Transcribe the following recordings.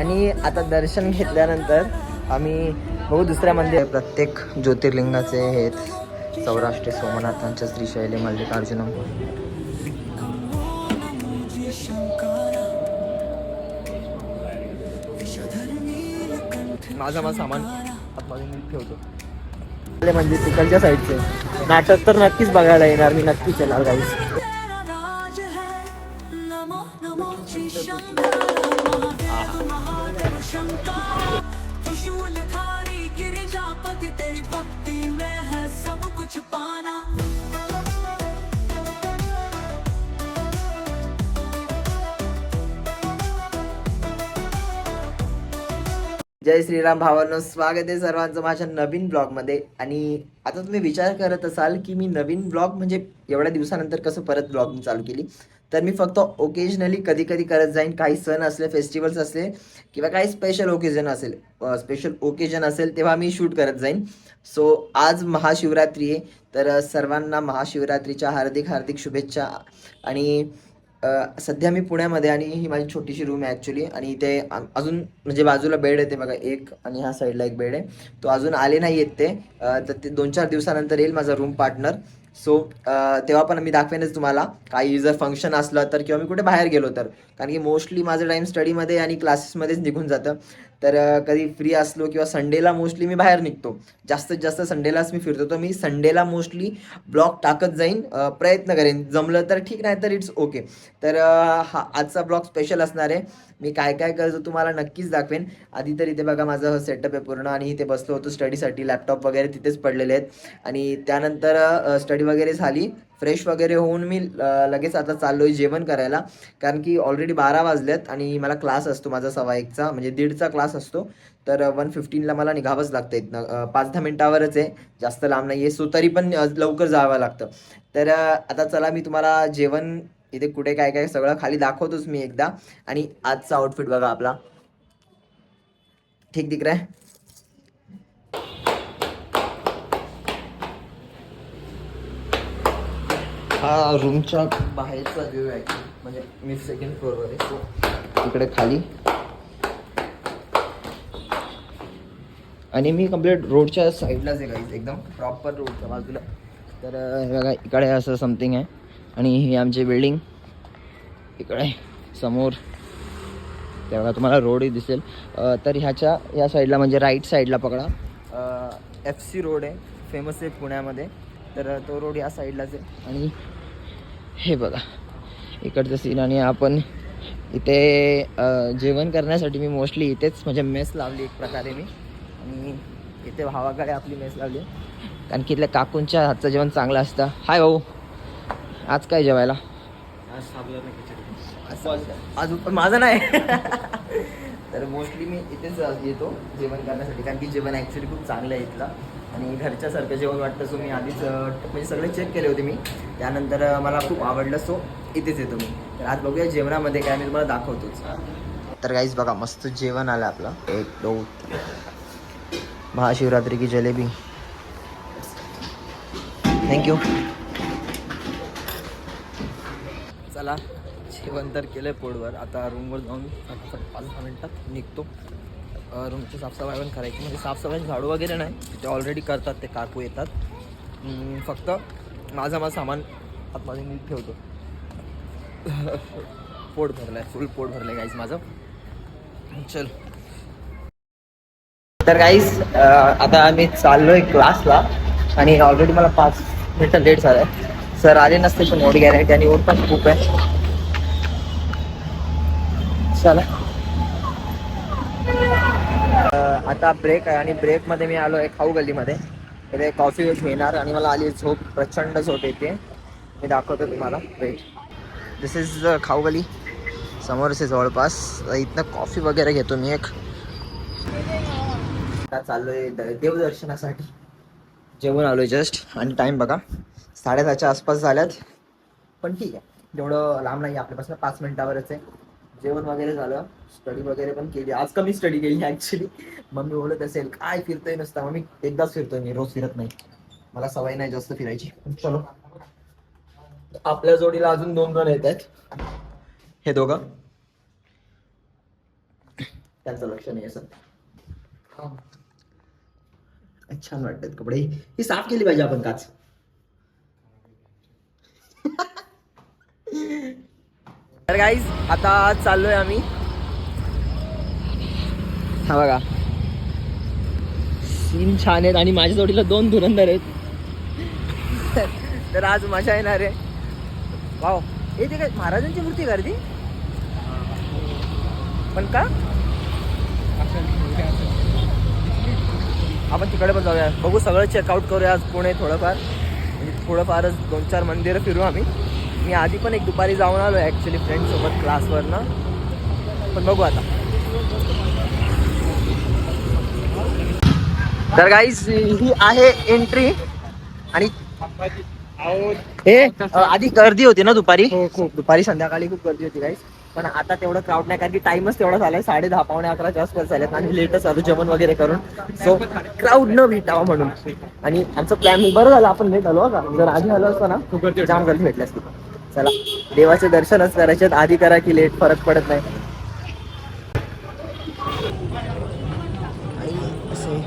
आणि आता दर्शन घेतल्यानंतर आम्ही बघू दुसऱ्या मंदिर. प्रत्येक ज्योतिर्लिंगाचे हे आहेत. सौराष्ट्र सोमनाथांच्या श्रीशैली मल्लिकार्जुनम माझा माझा सामान ठेवतो. म्हणजे तिकडच्या साईडचे नाटक तर नक्कीच बघायला येणार. मी नक्कीच येणार गाईस नमो नमो श्री शंकर महादेव महादेव शंकर गिरिजापति तेरी भक्ति में है सब कुछ पाना जय श्रीराम भावांनो स्वागत आहे सर्वांचं माझ्या नवीन ब्लॉगमध्ये आणि आता तुम्ही विचार करत असाल की मी नवीन ब्लॉग म्हणजे एवढ्या दिवसानंतर कसं परत ब्लॉगिंग चालू केली तर मी फक्त ओकेजनली कधी कधी करत जाईन. काही सण असले फेस्टिवल्स असले किंवा काही स्पेशल ओकेजन असेल स्पेशल ओकेजन असेल तेव्हा मी शूट करत जाईन. सो आज महाशिवरात्री आहे. तर सर्वांना महाशिवरात्रीच्या हार्दिक हार्दिक शुभेच्छा. आणि सध्या मी पुण्यामध्ये आणि ही माझी छोटीशी रूम आहे ॲक्च्युली आणि इथे अजून म्हणजे बाजूला बेड आहे ते बघा एक आणि ह्या साईडला एक बेड आहे. तो अजून आले नाही आहेत ते तर ते दोन चार दिवसानंतर येईल माझा रूम पार्टनर सो uh, तेव्हा पण मी दाखवेनच तुम्हाला. काही जर फंक्शन असलं तर किंवा मी कुठे बाहेर गेलो तर. कारण की मोस्टली माझं टाईम स्टडीमध्ये आणि क्लासेसमध्येच निघून जातं. तर कधी फ्री असलो किंवा संडेला मोस्टली मी बाहेर निघतो. जास्तीत जास्त संडेलाच मी फिरतो. तर मी संडेला मोस्टली ब्लॉग टाकत जाईन प्रयत्न करेन. जमलं तर ठीक नाही तर इट्स ओके तर हा आजचा ब्लॉग स्पेशल असणार आहे. मी काय काय करतो तुम्हाला नक्कीच दाखवेन. आधी तर इथे बघा माझं सेटअप आहे पूर्ण आणि इथे बसलो होतो स्टडीसाठी लॅपटॉप वगैरे तिथेच पडलेले आहेत. आणि त्यानंतर स्टडी वगैरे झाली. फ्रेश वगैरे होऊन मी लगेच आता चाललो आहे जेवण करायला. कारण की ऑलरेडी बारा वाजलेत आणि मला क्लास असतो माझा सव्वा एकचा म्हणजे दीडचा क्लास असतो. तर वन फिफ्टीनला मला निघावंच लागतं इथनं. पाच दहा मिनटावरच आहे. जास्त लांब नाही आहे सो तरी पण लवकर जावं लागतं. तर आता चला मी तुम्हाला जेवण इथे कुठे काय काय सगळं खाली दाखवतोच मी एकदा. आणि आजचा आउटफिट बघा आपला. ठीक दिख रहा है हा रूमच्या बाहेरचा व्ह्यू आहे म्हणजे मी सेकंड फ्लोअरवर आहे. so इकडे खाली. आणि मी कंप्लीट रोडच्या साईडलाच आहे गाईज एकदम प्रॉपर रोडच्या बाजूला. तर हे बघा इकडे असं समथिंग आहे. आणि ही आमची बिल्डिंग इकडे समोर. ते बघा तुम्हाला रोडही दिसेल. तर ह्याच्या या साईडला म्हणजे राईट साईडला पकडा. एफ सी रोड आहे. फेमस आहे पुण्यामध्ये. तर तो रोड या साईडलाच आहे. आणि हे बघा. इकडचं सीन आणि आपण इथे जेवण करण्यासाठी मी मोस्टली इथेच म्हणजे मेस लावली एक प्रकारे मी. आणि इथे भावाकडे आपली मेस लावली. कारण की इथल्या काकूंच्या हातचं जेवण चांगलं असतं. हाय भाऊ. आज काय जेवायला? आज पण माझं नाही. तर मोस्टली मी इथेच येतो जेवण करण्यासाठी. कारण की जेवण ॲक्च्युली खूप चांगलं आहे इथलं. आणि घरच्यासारखं जेवण वाटतं सो मी आधीच म्हणजे सगळे चेक केले होते मी. त्यानंतर मला खूप आवडलं सो इथेच येतो मी. तर आज बघूया जेवणामध्ये काय मी तुम्हाला दाखवतोच. तर काहीच बघा मस्त जेवण आलं आपलं. एक दोन महाशिवरात्री की जलेबी. थँक्यू चला जेवण तर केलं पोटवर आता रूमवर जाऊन फटाफट पाच दहा मिनटात निघतो. रूमची साफसफाई पण करायची. म्हणजे साफसफाई झाडू वगैरे नाही. ते ऑलरेडी करतात ते काकू येतात. फक्त माझं माझं सामान आतमध्ये मी ठेवतो. पोट भरलं आहे फुल पोट भरलं आहे गाईज माझं. चल. तर गाईज आता आम्ही आहे क्लासला आणि ऑलरेडी मला पाच मिनटं लेट झालं आहे सर आले नसते पण एवढी गॅरंटी आणि ओढ पण खूप आहे. चला. आता ब्रेक आहे आणि ब्रेकमध्ये मी आलो आहे खाऊ गल्लीमध्ये. इथे कॉफी घेणार आणि मला आली झोप प्रचंड झोप येते. मी दाखवतो तुम्हाला वेट दिस इज खाऊ गली समोरच आहे जवळपास. इथनं कॉफी वगैरे घेतो मी एक. आता चाललोय द- देवदर्शनासाठी. जेवण आलोय जस्ट आणि टाइम बघा. साडेदहाच्या आसपास झाल्यात. पण ठीक आहे. जेवढं लांब नाही आपल्यापासून पाच मिनिटावरच आहे. जेवण वगैरे झालं. स्टडी वगैरे पण केली. आज कमी स्टडी केली ऍक्च्युली मम्मी बोलत असेल काय फिरतोय नसता? मम्मी मी एकदाच फिरतोय मी रोज फिरत नाही. मला सवय नाही जास्त फिरायची. चलो. आपल्या जोडीला अजून दोन जण येत आहेत. हे दोघं. त्यांचं लक्ष नाही असं छान वाटतात कपडे. ही साफ केली पाहिजे आपण काच. तर गाईज आता चाललोय आम्ही. हा बघा. सीन छान आहेत आणि माझ्या जोडीला दोन धुरंधर आहेत. तर आज मजा येणार आहे. वाव हे ते काय महाराजांची मूर्ती गर्दी पण का? आपण तिकडे पण जाऊया. बघू सगळं चेकआउट करूया आज पुणे थोडंफार. म्हणजे थोडंफारच दोन चार मंदिरं फिरू आम्ही. मी आधी पण एक दुपारी जाऊन आलो ॲक्च्युली फ्रेंडसोबत क्लासवरनं पण बघू आता. तर गाईज ही आहे एंट्री आणि हे आधी गर्दी होती ना दुपारी? खूप. दुपारी संध्याकाळी खूप गर्दी होती गाईज पण आता तेवढं क्राऊड नाही कारण की टाइमच तेवढा झालाय. साडे दहा पावणे अकराच्या आसपास झालेत. आणि लेटच आलो जेवण वगैरे करून. सो क्राऊड न भेटावा म्हणून. आणि आमचं प्लॅन बरं झालं आपण लेट आलो का? जर आधी आलो असतो ना जाम गर्दी भेटली असती. चला देवाचे दर्शनच करायचे. आधी करा की लेट फरक पडत नाही आणि असे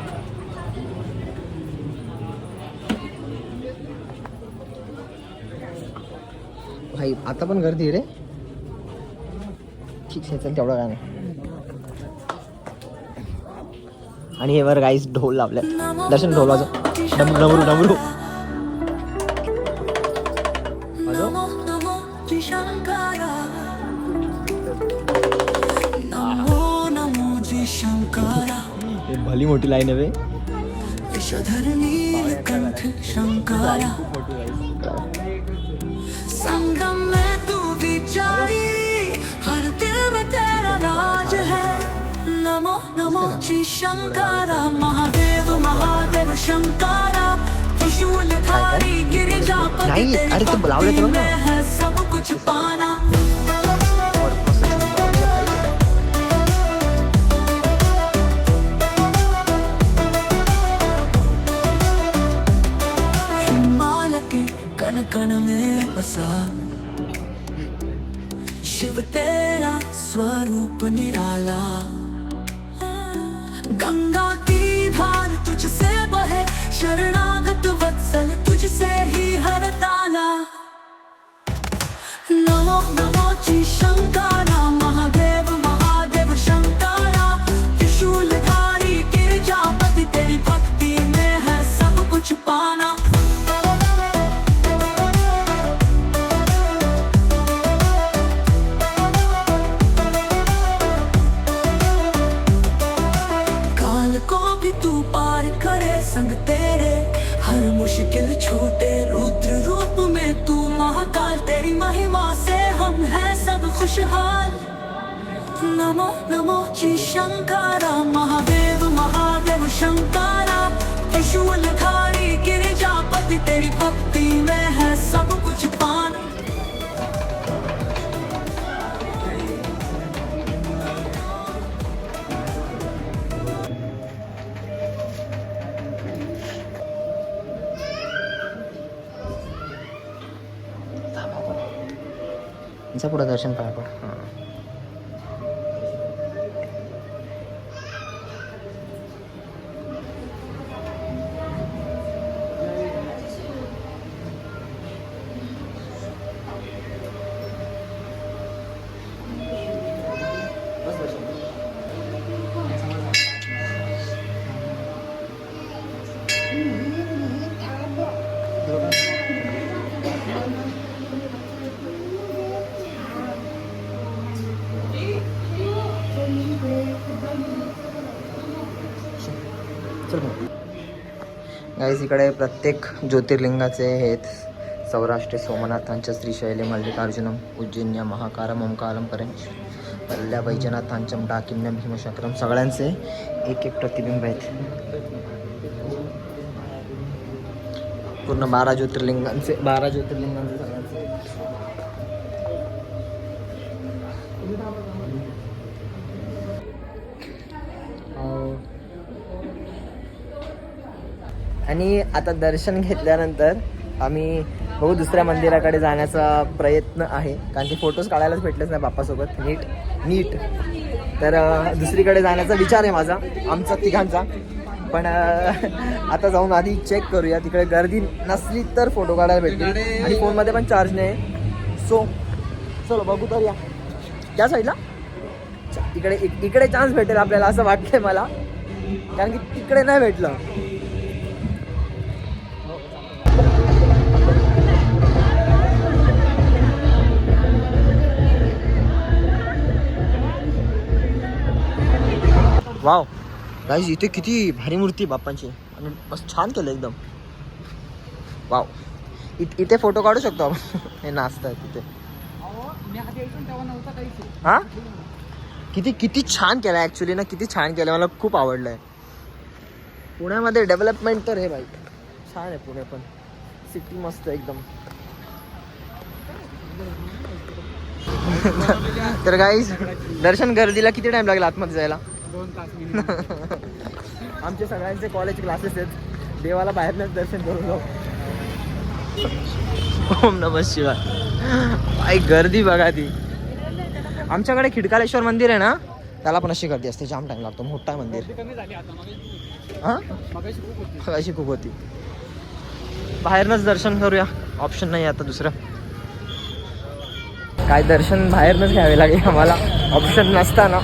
भाई आता पण गर्दी रे. ठीक आहे चल तेवढं काय नाही. आणि हे वर गाईस ढोल लावले दर्शन ढोल वाजव. डमरू डमरू हे भली मोठी लाईन आहे शंकरा. श्री शंकरा महादेव महादेव शंकरा. त्रिशूलधारी गिरिजापति नहीं, अरे तो भक्ति बुलाओ तो ना। में है सब कुछ पाना. हिमालय के कण कण में बसा। शिव तेरा स्वरूप निराला। गंगा की धार तुझसे बहे शरणागत वत्सल तुझसे ही हर ताला। खुशहाल। नमो नमो जी शंकरा महादेव महादेव शंकरा। त्रिशूलधारी गिरिजापति तेरी भक्ति में है सब कुछ पाना यांचं पुढं दर्शन करा आपण हां इकडे प्रत्येक ज्योतिर्लिंगाचे हे सौराष्ट्र सोमनाथांच्या श्रीशैली मल्लिकार्जुनम उज्जैन्य महाकारम ओंकारम करेंच पल्ल्या वैजनाथांचम डाकिन्य भीमशक्रम सगळ्यांचे एक एक प्रतिबिंब आहेत. पूर्ण बारा ज्योतिर्लिंगांचे बारा ज्योतिर्लिंगांचे आणि आता दर्शन घेतल्यानंतर आम्ही बघू दुसऱ्या मंदिराकडे जाण्याचा प्रयत्न आहे. कारण की फोटोज काढायलाच भेटलेच नाही बाप्पासोबत. नीट नीट. तर दुसरीकडे जाण्याचा विचार आहे माझा आमचा तिघांचा. पण आता जाऊन आधी चेक करूया. तिकडे गर्दी नसली तर फोटो काढायला भेटतील. आणि फोनमध्ये पण चार्ज नाही. सो चलो बघू तर या. त्या साईडला इकडे इकडे चान्स भेटेल आपल्याला असं वाटतंय मला. कारण की तिकडे नाही भेटलं. वाव. गाईज इथे किती भारी मूर्ती आहे बाप्पांची. आणि मस्त छान केलं एकदम. वाव. इत इथे फोटो काढू शकतो आपण. हे नाचतात तिथे हा? किती किती छान केलं ॲक्च्युली ना किती छान केलं. मला खूप आवडलं आहे पुण्यामध्ये डेव्हलपमेंट तर हे बाई छान आहे पुणे पण. सिटी मस्त आहे एकदम. तर गाईज दर्शन गर्दीला किती टाइम लागला आतमध्ये जायला? दोन तास आमचे सगळ्यांचे कॉलेज क्लासेस आहेत. देवाला बाहेरनंच दर्शन करून जाऊ. ओम नम शिवाय. आई गर्दी बघा ती. आमच्याकडे खिडकालेश्वर मंदिर आहे ना? त्याला पण अशी गर्दी असते. जाम टाइम लागतो. मोठा मंदिर. कमी झाली आता. मग हा? मगाशी खूप होती. अशी खूप होती. बाहेरनच दर्शन करूया. ऑप्शन नाही आता दुसरं. काय दर्शन बाहेरनच घ्यावे लागेल आम्हाला. ऑप्शन नसताना.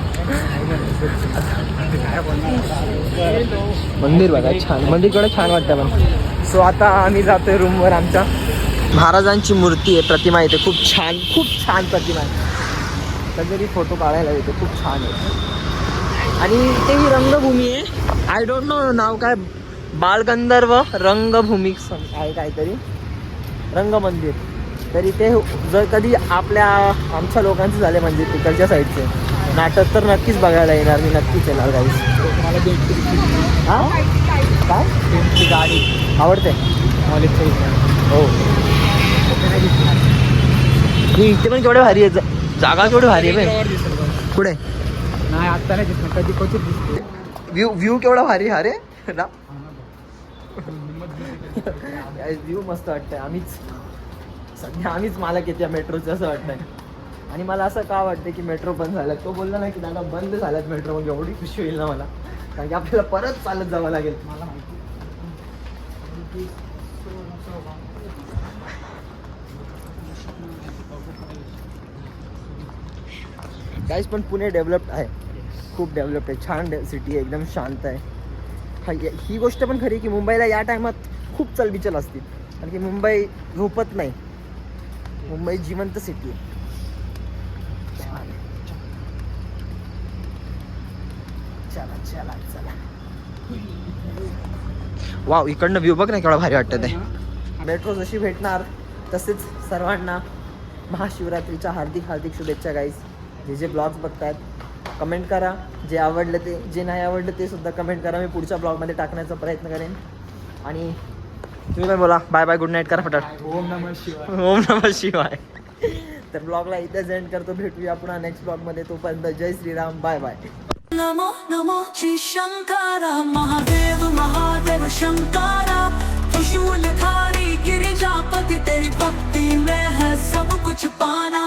मंदिर बघा छान. मंदिरकडे छान वाटतं पण. सो आता आम्ही जातोय रूमवर आमच्या महाराजांची मूर्ती आहे प्रतिमा इथे. खूप छान खूप छान प्रतिमा आहे. कधीतरी फोटो काढायला येते खूप छान आहे. आणि इथे ही रंगभूमी आहे. आय डोंट नो नाव काय. बालगंधर्व रंगभूमी आहे काहीतरी. रंगमंदिर. तर इथे जर कधी आपल्या आमच्या लोकांचं झाले म्हणजे तिकडच्या साईडचे नाटक तर नक्कीच बघायला येणार मी नक्कीच येणार काही मला हा? काय? बेंटची गाडी. आवडते? कॉलेजच्या हो. ही इथे पण केवढे भारी आहे जागा केवढी भारी आहे. पुढे नाही आता नाही दिसणार. कधी क्वचित दिसते. व्ह्यू व्ह्यू केवढा भारी अरे ना? व्ह्यू मस्त वाटतंय. आम्हीच सध्या आम्हीच मालक येते मेट्रोचं असं वाटतंय. आणि मला असं का वाटतं की मेट्रो बंद झालं तो बोलला ना की दादा बंद झाल्यात मेट्रो मग एवढी खुशी होईल ना मला. कारण की आपल्याला परत चालत जावं लागेल. मला माहिती काहीच पण पुणे डेव्हलप्ड आहे. खूप डेव्हलप्ड आहे. छान सिटी आहे. एकदम शांत आहे. हा ही गोष्ट पण खरी की मुंबईला या टायमात खूप चलबिचल असते कारण की मुंबई झोपत नाही. मुंबई जिवंत सिटी आहे छान आहे. चला चला वाव इकडनं व्ह्यू बघ ना केवढा भारी वाटतं ते. मेट्रो जशी भेटणार तसेच सर्वांना महाशिवरात्रीच्या हार्दिक हार्दिक शुभेच्छा गाईज जे जे ब्लॉग्स बघतात कमेंट करा. जे आवडलं ते जे नाही आवडलं ते सुद्धा कमेंट करा. मी पुढच्या ब्लॉगमध्ये टाकण्याचा प्रयत्न करेन. आणि तुम्ही पण बोला. बाय बाय गुड नाईट करा फटाट ओम नम शिवाय. ओम नम शिवाय. तर ब्लॉगला इथेच एंड करतो. भेटूया पुन्हा नेक्स्ट ब्लॉगमध्ये तोपर्यंत जय श्रीराम. बाय बाय नमो नमो श्री शङ्कर महादेव महादेव शङ्कर त्रिशूलधारी गिरिजापति तेरी भक्ति में है सब कुछ पाना।